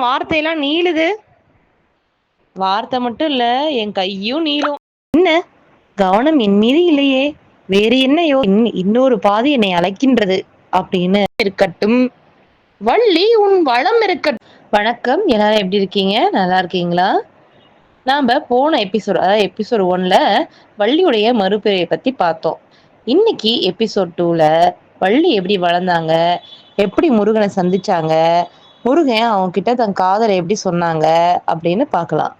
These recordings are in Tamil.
வார்த்தையெல்லாம் நீளுது. வார்த்தை மட்டும் இல்ல என் கையும் நீளும். என்ன? கவனம் என் மீது இல்லையே. வேறு என்னையோ இன்னொரு பாதி என்னை அழைக்கின்றது அப்படின்னு இருக்கட்டும். வள்ளி உன் வளம் இருக்கட்டும் வணக்கம். எல்லாரும் எப்படி இருக்கீங்க? நல்லா இருக்கீங்களா? நாம போன எபிசோட் அதாவது எபிசோட் ஒன்ல வள்ளியுடைய மறுபிறையை பத்தி பார்த்தோம். இன்னைக்கு எபிசோட் டூல வள்ளி எப்படி வளர்ந்தாங்க? எப்படி முருகனை சந்திச்சாங்க? முருகன் அவங்க கிட்ட தன் காதலை எப்படி சொன்னாங்க அப்படின்னு பார்க்கலாம்.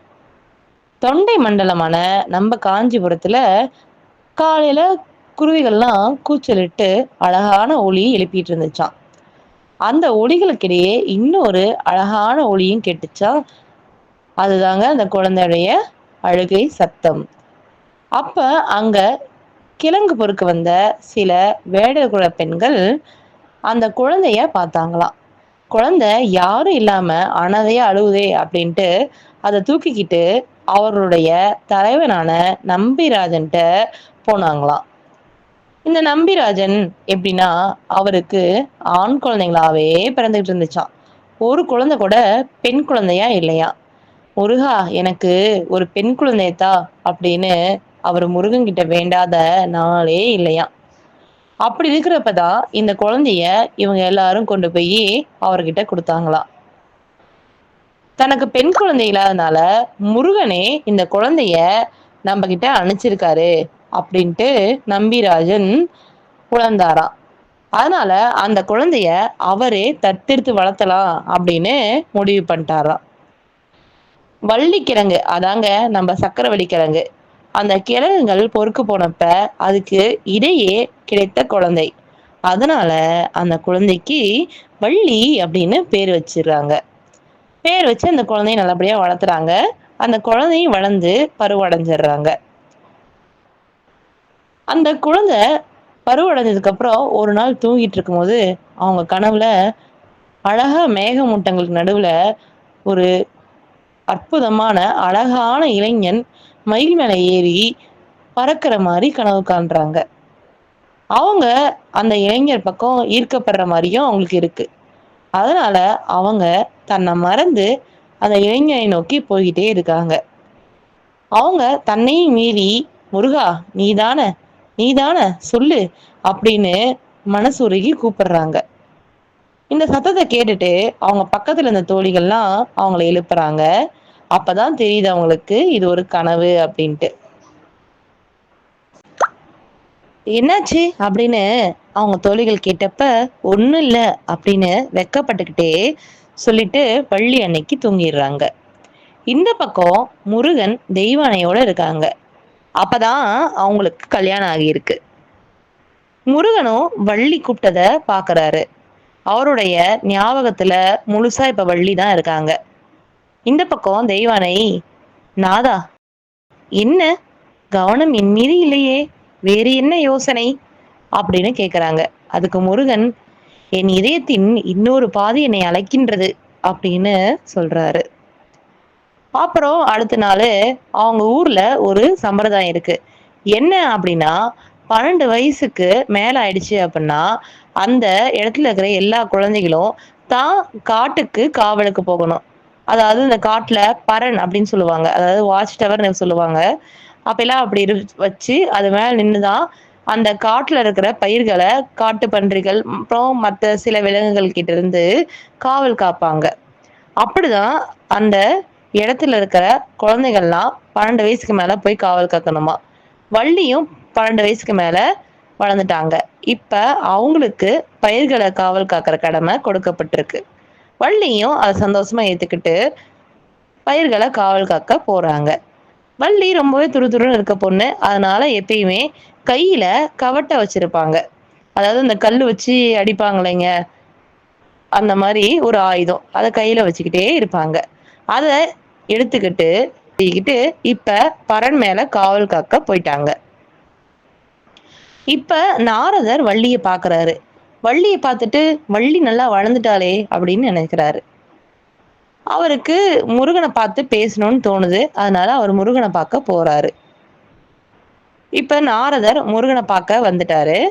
தொண்டை மண்டலமான நம்ம காஞ்சிபுரத்துல காலையில குருவிகள்லாம் கூச்சலிட்டு அழகான ஒளி எழுப்பிட்டு இருந்துச்சான் அந்த ஒளிகளுக்கிடையே இன்னொரு அழகான ஒளியும் கேட்டுச்சான் அதுதாங்க அந்த குழந்தையுடைய அழுகை சத்தம். அப்ப அங்க கிழங்கு பொறுக்க வந்த சில வேடர் குல பெண்கள் அந்த குழந்தைய பார்த்தாங்களாம். குழந்தை யாரும் இல்லாம அனதையா அழுவுதே அப்படின்ட்டு அதை தூக்கிக்கிட்டு அவருடைய தலைவனான நம்பிராஜன்ட்ட போனாங்களாம். இந்த நம்பிராஜன் எப்படின்னா அவருக்கு ஆண் குழந்தைங்களாவே பிறந்துகிட்டு இருந்துச்சான் ஒரு குழந்தை கூட பெண் குழந்தையா இல்லையா? முருகா எனக்கு ஒரு பெண் குழந்தையத்தா அப்படின்னு அவர் முருகன் கிட்ட வேண்டாத நாளே இல்லையா அப்படி இருக்கிறப்பதான் இந்த குழந்தைய இவங்க எல்லாரும் கொண்டு போய் அவர்கிட்ட கொடுத்தாங்களாம் தனக்கு பெண் குழந்தை இல்லாதனால முருகனே இந்த குழந்தைய நம்ம கிட்ட அனுப்பிச்சிருக்காரு அப்படின்ட்டு நம்பிராஜன் குழந்தாராம் அதனால அந்த குழந்தைய அவரே தத்தெடுத்து வளர்த்தலாம் அப்படின்னு முடிவு பண்ணிட்டாராம். வள்ளிக்கிழங்கு அதாங்க நம்ம சக்கரவள்ளி கிழங்கு அந்த கிழங்குகள் பொறுக்கு போனப்ப அதுக்கு இடையே கிடைத்த குழந்தை. அதனால அந்த குழந்தைக்கு வள்ளி அப்படின்னு பேர் வச்சிடுறாங்க. பேர் வச்சு அந்த குழந்தைய நல்லபடியா வளர்த்துறாங்க. அந்த குழந்தையும் வளர்ந்து பருவடைஞ்சிடுறாங்க. அந்த குழந்தை பருவடைஞ்சதுக்கு அப்புறம் ஒரு நாள் தூங்கிட்டு இருக்கும்போது அவங்க கனவுல அழகா மேகமூட்டங்களுக்கு நடுவுல ஒரு அற்புதமான அழகான இளைஞன் மயில் மேல ஏறி பறக்கிற மாதிரி கனவு காண்றாங்க. அவங்க அந்த இளைஞர் பக்கம் ஈர்க்கப்படுற மாதிரியும் அவங்களுக்கு இருக்கு. அதனால அவங்க தன்னை மறந்து அந்த இளைஞரை நோக்கி போய்கிட்டே இருக்காங்க. அவங்க தன்னையும் மீறி முருகா நீதான நீதான சொல்லு அப்படின்னு மனசு உருகி கூப்பிடுறாங்க. இந்த சத்தத்தை கேட்டுட்டு அவங்க பக்கத்துல இருந்த தோழிகள்லாம் அவங்கள எழுப்புறாங்க. அப்பதான் தெரியுது அவங்களுக்கு இது ஒரு கனவு அப்படின்ட்டு. என்னாச்சு? அப்படின்னு அவங்க தோழிகள் கேட்டப்ப ஒன்றும் இல்லை அப்படின்னு வெக்கப்பட்டுக்கிட்டே சொல்லிட்டு பள்ளி அன்னைக்கு தூங்கிடுறாங்க. இந்த பக்கம் முருகன் தெய்வானையோட இருக்காங்க. அப்பதான் அவங்களுக்கு கல்யாணம் ஆகியிருக்கு. முருகனும் வள்ளி கூப்பிட்டத பாக்குறாரு. அவருடைய ஞாபகத்துல முழுசா இப்ப வள்ளி தான் இருக்காங்க. இந்த பக்கம் தெய்வானை. நாதா என்ன? கவனம் என் மீது இல்லையே. வேறு என்ன யோசனை? அப்படின்னு கேக்குறாங்க. அதுக்கு முருகன் என் இதயத்தின் இன்னொரு பாதி என்னை அழைக்கின்றது அப்படின்னு சொல்றாரு. அப்புறம் அடுத்த நாள் அவங்க ஊர்ல ஒரு சம்பிரதாயம் இருக்கு. என்ன அப்படின்னா பன்னெண்டு வயசுக்கு மேல ஆயிடுச்சு அப்படின்னா அந்த இடத்துல இருக்கிற எல்லா குழந்தைகளும் தான் காட்டுக்கு காவலுக்கு போகணும். அதாவது இந்த காட்டுல பரன் அப்படின்னு சொல்லுவாங்க. அதாவது வாட்ச் டவர் சொல்லுவாங்க. அப்பெல்லாம் அப்படி இரு வச்சு அது மேல நின்றுதான் அந்த காட்டுல இருக்கிற பயிர்களை காட்டு பன்றிகள் அப்புறம் மற்ற சில விலங்குகள் கிட்ட இருந்து காவல் காப்பாங்க. அப்படிதான் அந்த இடத்துல இருக்கிற குழந்தைகள்லாம் பன்னெண்டு வயசுக்கு மேல போய் காவல் காக்கணுமா? வள்ளியும் பன்னெண்டு வயசுக்கு மேல வளர்ந்துட்டாங்க. இப்ப அவங்களுக்கு பயிர்களை காவல் காக்கிற கடமை கொடுக்கப்பட்டிருக்கு. வள்ளியும் அதை சந்தோஷமா ஏத்துக்கிட்டு பயிர்களை காவல் காக்க போறாங்க. வள்ளி ரொம்பவே துருதுருன்னு இருக்க பொண்ணு. அதனால எப்பயுமே கையில கவட்டை வச்சிருப்பாங்க. அதாவது இந்த கல் வச்சு அடிப்பாங்களேங்க. அந்த மாதிரி ஒரு ஆயுதம். அதை கையில வச்சுக்கிட்டே இருப்பாங்க. அதை எடுத்துக்கிட்டு இப்ப பரன் மேல காவல் காக்க போயிட்டாங்க. இப்ப நாரதர் வள்ளிய பாக்குறாரு. வள்ளியை பார்த்துட்டு வள்ளி நல்லா வளர்ந்துட்டாளே அப்படின்னு நினைக்கிறாரு. அவருக்கு முருகனை பார்த்து பேசணும்னு தோணுது. அதனால அவர் முருகனை பார்க்க போறாரு. இப்ப நாரதர் முருகனை பார்க்க வந்துட்டாரு.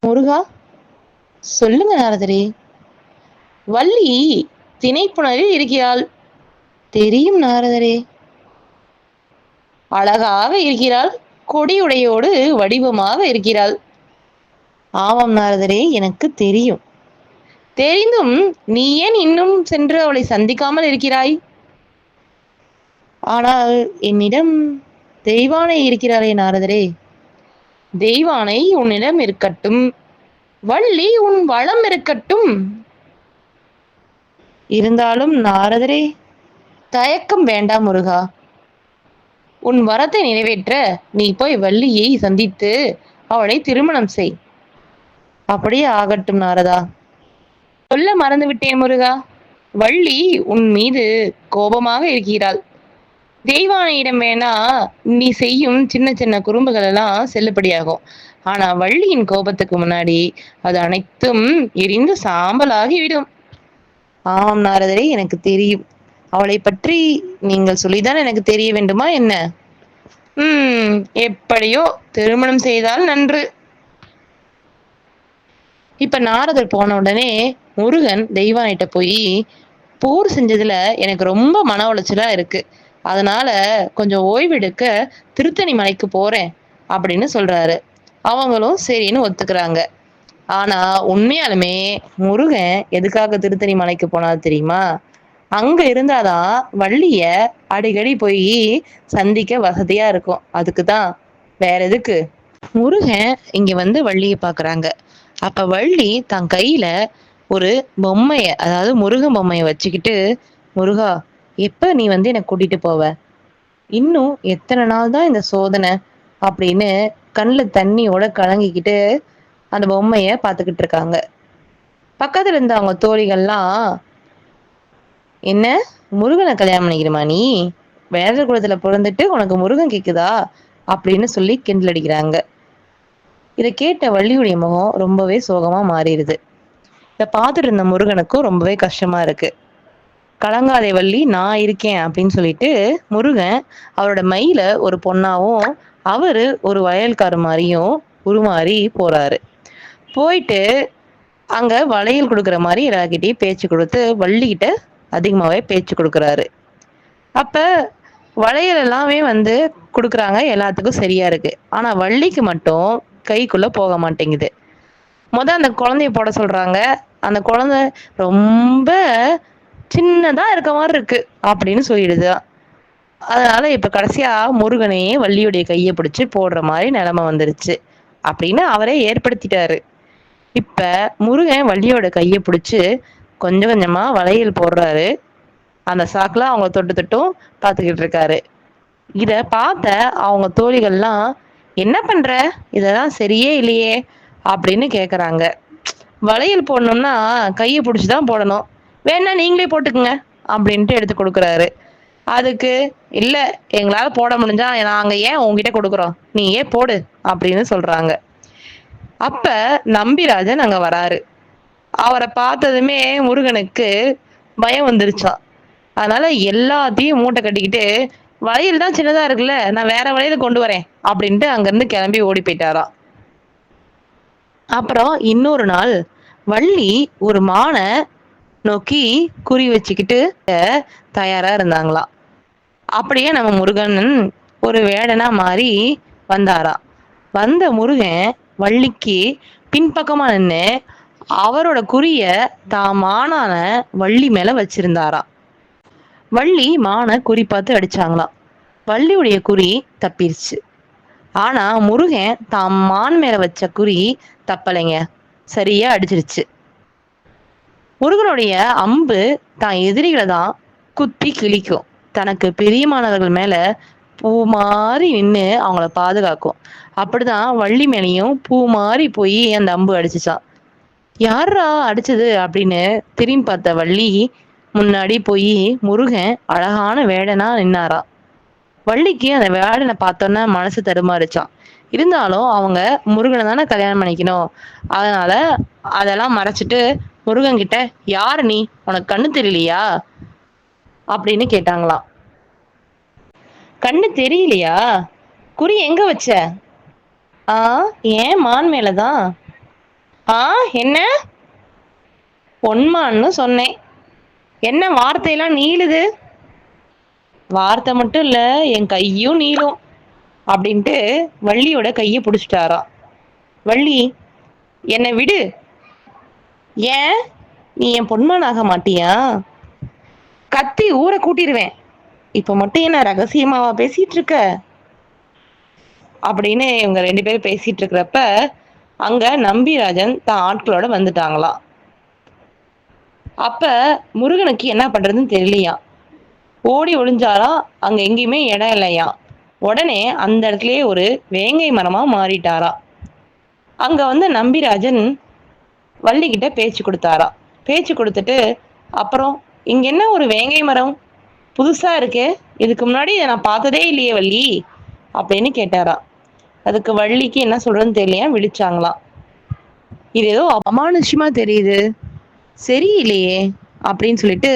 முருகா சொல்லுங்க நாரதரே. வள்ளி திணைப்புணரில் இருக்கிறாள். தெரியும் நாரதரே. அழகாக இருக்கிறாள். கொடியுடையோடு வடிவமாக இருக்கிறாள். ஆமாம் நாரதரே எனக்கு தெரியும். தெரிந்தும் நீ ஏன் இன்னும் சென்று அவளை சந்திக்காமல் இருக்கிறாய்? ஆனால் என்னிடம் தெய்வானை இருக்கிறாளே நாரதரே. தெய்வானை உன்னிடம் இருக்கட்டும். வள்ளி உன் வளம் இருக்கட்டும். இருந்தாலும் நாரதரே தயக்கம் வேண்டாம் முருகா. உன் வரத்தை நிறைவேற்ற நீ போய் வள்ளியை சந்தித்து அவளை திருமணம் செய். அப்படியே ஆகட்டும் நாரதா. சொல்ல மறந்து விட்டேன் முருகா. வள்ளி உன் மீது கோபமாக இருக்கிறாள். தெய்வானையிடம் வேணா நீ செய்யும் சின்ன சின்ன குறும்புகள் எல்லாம் செல்லுபடியாகும். ஆனா வள்ளியின் கோபத்துக்கு முன்னாடி அது அனைத்தும் எரிந்து சாம்பலாகி விடும் ஆமாம் நாரதரே எனக்கு தெரியும். அவளை பற்றி நீங்கள் சொல்லிதான் எனக்கு தெரிய வேண்டுமா என்ன? உம் எப்படியோ திருமணம் செய்தால் நன்று. இப்ப நாரதர் போன உடனே முருகன் தெய்வானிட்ட போய் போர் செஞ்சதுல எனக்கு ரொம்ப மன உளைச்சலா இருக்கு. அதனால கொஞ்சம் ஓய்வெடுக்க திருத்தணி மலைக்கு போறேன் அப்படின்னு சொல்றாரு. அவங்களும் சரின்னு ஒத்துக்கிறாங்க. ஆனா உண்மையாலுமே முருகன் எதுக்காக திருத்தணி மலைக்கு போனாரு தெரியுமா? அங்க இருந்தாதான் வள்ளிய அடிக்கடி போய் சந்திக்க வசதியா இருக்கும். அதுக்குதான். வேற எதுக்கு? முருகன் இங்க வந்து வள்ளியை பாக்குறாங்க. அப்ப வள்ளி தன் கையில ஒரு பொம்மைய அதாவது முருகன் பொம்மைய வச்சுக்கிட்டு முருகா எப்ப நீ வந்து என்னை கூட்டிட்டு போவ? இன்னும் எத்தனை நாள் தான் இந்த சோதனை? அப்படின்னு கண்ணில் தண்ணியோட கலங்கிக்கிட்டு அந்த பொம்மைய பார்த்துக்கிட்டு இருக்காங்க. பக்கத்துல இருந்த அவங்க தோழிகள்லாம் என்ன? முருகனை கல்யாணம் பண்ணிக்கிறமா நீ? வேற குலத்துல பிறந்துட்டு உனக்கு முருகன் கேக்குதா? அப்படின்னு சொல்லி கிண்டல் அடிக்கிறாங்க. இதை கேட்ட வள்ளியுடைய முகம் ரொம்பவே சோகமா மாறிடுது. இதை பார்த்துட்டு இருந்த முருகனுக்கும் ரொம்பவே கஷ்டமா இருக்கு. கலங்காதே வள்ளி நான் இருக்கேன் அப்படின்னு சொல்லிட்டு முருகன் அவரோட மயில ஒரு பொண்ணாவும் அவரு ஒரு வயல்கார மாதிரியும் உருமாறி போறாரு. போயிட்டு அங்க வளையல் கொடுக்குற மாதிரி எல்லார்கிட்டயும் பேச்சு கொடுத்து வள்ளிக்கிட்ட அதிகமாவே பேச்சு கொடுக்குறாரு. அப்ப வளையல் எல்லாமே வந்து கொடுக்குறாங்க எல்லாத்துக்கும் சரியா இருக்கு. ஆனா வள்ளிக்கு மட்டும் கைக்குள்ள போக மாட்டேங்குது. முத அந்த குழந்தைய போட சொல்றாங்க. அந்த குழந்தை ரொம்ப சின்னதா இருக்க மாதிரி இருக்கு அப்படின்னு சொல்லிடுது. அதனால இப்ப கடைசியா முருகனே வள்ளியுடைய கையை பிடிச்சு போடுற மாதிரி நிலைமை வந்துருச்சு. அப்படின்னு அவரே ஏற்படுத்திட்டாரு. இப்ப முருகன் வள்ளியோட கையை பிடிச்சு கொஞ்சம் கொஞ்சமா வளையல் போடுறாரு. அந்த சாக்குல அவங்க தொட்டு தொட்டும் பார்த்துக்கிட்டு இருக்காரு. இத பார்த்த அவங்க தோழிகள்லாம் என்ன பண்ற? இதெல்லாம் சரியே இல்லையே அப்படின்னு கேக்குறாங்க. வளையல் போடணும்னா கையை பிடிச்சிதான் போடணும். வேணா நீங்களே போட்டுக்குங்க அப்படின்ட்டு எடுத்து கொடுக்குறாரு. அதுக்கு இல்ல எங்களால போட முடிஞ்சா நாங்க ஏன் உங்ககிட்ட கொடுக்குறோம்? நீ ஏன் போடு அப்படின்னு சொல்றாங்க. அப்ப நம்பிராஜன் அங்க வராரு. அவரை பார்த்ததுமே முருகனுக்கு பயம் வந்துருச்சான் அதனால எல்லாத்தையும் மூட்டை கட்டிக்கிட்டு வளையல் தான் சின்னதா இருக்குல்ல நான் வேற வழியில கொண்டு வரேன் அப்படின்ட்டு அங்கிருந்து கிளம்பி ஓடி போயிட்டாராம் அப்புறம் இன்னொரு நாள் வள்ளி ஒரு மானை நோக்கி குறி வச்சுக்கிட்டு தயாரா இருந்தாங்களாம் அப்படியே நம்ம முருகன் ஒரு வேடனா மாறி வந்தாராம் வந்த முருகன் வள்ளிக்கு பின்பக்கமா நின்று அவரோட குறிய தான் மானான வள்ளி மேல வச்சிருந்தாராம் வள்ளி மானை குறி பார்த்து அடிச்சாங்களாம். வள்ளியுடைய குறி தப்பிருச்சு. ஆனா முருகன் தான் மான் மேல வச்ச குறி தப்பலைங்க. சரியா அடிச்சிருச்சு. முருகனுடைய அம்பு தான் எதிரிகளை தான் குத்தி கிழிக்கும். தனக்கு பிரியமானவர்கள் மேல பூ மாறி நின்று அவங்கள பாதுகாக்கும். அப்படிதான் வள்ளி மேலையும் பூ மாறி போய் அந்த அம்பு அடிச்சுச்சான் யாரா அடிச்சது அப்படின்னு திரும்பி பார்த்த வள்ளி முன்னாடி போய் முருகன் அழகான வேடனா நின்னாரா. வள்ளிக்கு அந்த வேடனை பார்த்தோன்னே மனசு தடுமாறுச்சான். இருந்தாலும் அவங்க முருகனை தானே கல்யாணம் பண்ணிக்கணும். அதனால அதெல்லாம் மறைச்சிட்டு முருகன் கிட்ட யாரு நீ? உனக்கு கண்ணு தெரியலையா? அப்படின்னு கேட்டாங்களாம். கண்ணு தெரியலையா? குறி எங்க வச்ச? ஆ ஏன் மான் மேலதான். ஆ என்ன? பொன்மான்னு சொன்னேன். என்ன வார்த்தையெல்லாம் நீளுது? வார்த்தை மட்டும் இல்ல என் கையும் நீளும் அப்படின்ட்டு வள்ளியோட கையை பிடிச்சிட்டாராம். வள்ளி என்னை விடு. ஏன்? நீ என் பொன்மான் ஆக மாட்டியா? கத்தி ஊரை கூட்டிடுவேன் இப்ப மட்டும் என்ன ரகசியமாவா பேசிட்டு இருக்க அப்படின்னு இவங்க ரெண்டு பேரும் பேசிட்டு இருக்கிறப்ப அங்க நம்பிராஜன் தான் ஆட்களோட வந்துட்டாங்களாம். அப்ப முருகனுக்கு என்ன பண்றதுன்னு தெரியலையா? ஓடி ஒளிஞ்சாரா? அங்க எங்கேயுமே இடம் இல்லையா? உடனே அந்த இடத்துலயே ஒரு வேங்கை மரமா மாறிட்டாரா? அங்க வந்து நம்பிராஜன் வள்ளிக்கிட்ட பேச்சு கொடுத்தாராம் பேச்சு கொடுத்துட்டு அப்புறம் இங்க என்ன ஒரு வேங்கை மரம்? புதுசா இருக்கு. இதுக்கு முன்னாடி இதை நான் பார்த்ததே இல்லையே வள்ளி அப்படின்னு கேட்டாரா. அதுக்கு வள்ளிக்கு என்ன சொல்றதுன்னு தெரியலையா விழிச்சாங்களாம். இது ஏதோ அமானுஷ்யமா தெரியுது. சரியில்லையே அப்படின்னு சொல்லிட்டு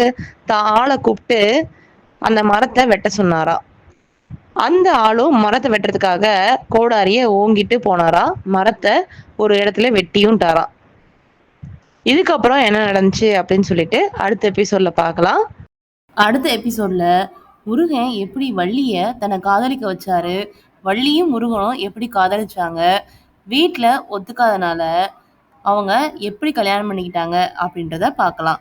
தான் ஆளை கூப்பிட்டு அந்த மரத்தை வெட்ட சொன்னாரா. அந்த ஆளும் மரத்தை வெட்டுறதுக்காக கோடாரிய ஓங்கிட்டு போனாரா. மரத்தை ஒரு இடத்துல வெட்டியும்ட்டாரா. இதுக்கப்புறம் என்ன நடந்துச்சு அப்படின்னு சொல்லிட்டு அடுத்த எபிசோட்ல பார்க்கலாம். அடுத்த எபிசோட்ல முருகன் எப்படி வள்ளிய தன்னை காதலிக்க வச்சாரு. வள்ளியும் முருகனும் எப்படி காதலிச்சாங்க. வீட்டில் ஒத்துக்காதனால அவங்க எப்படி கல்யாணம் பண்ணிக்கிட்டாங்க அப்படின்றத பார்க்கலாம்.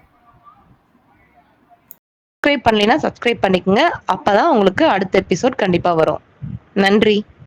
சப்ஸ்கிரைப் பண்ணலைன்னா சப்ஸ்கிரைப் பண்ணிக்கோங்க. அப்பதான் உங்களுக்கு அடுத்த எபிசோட் கண்டிப்பா வரும். நன்றி.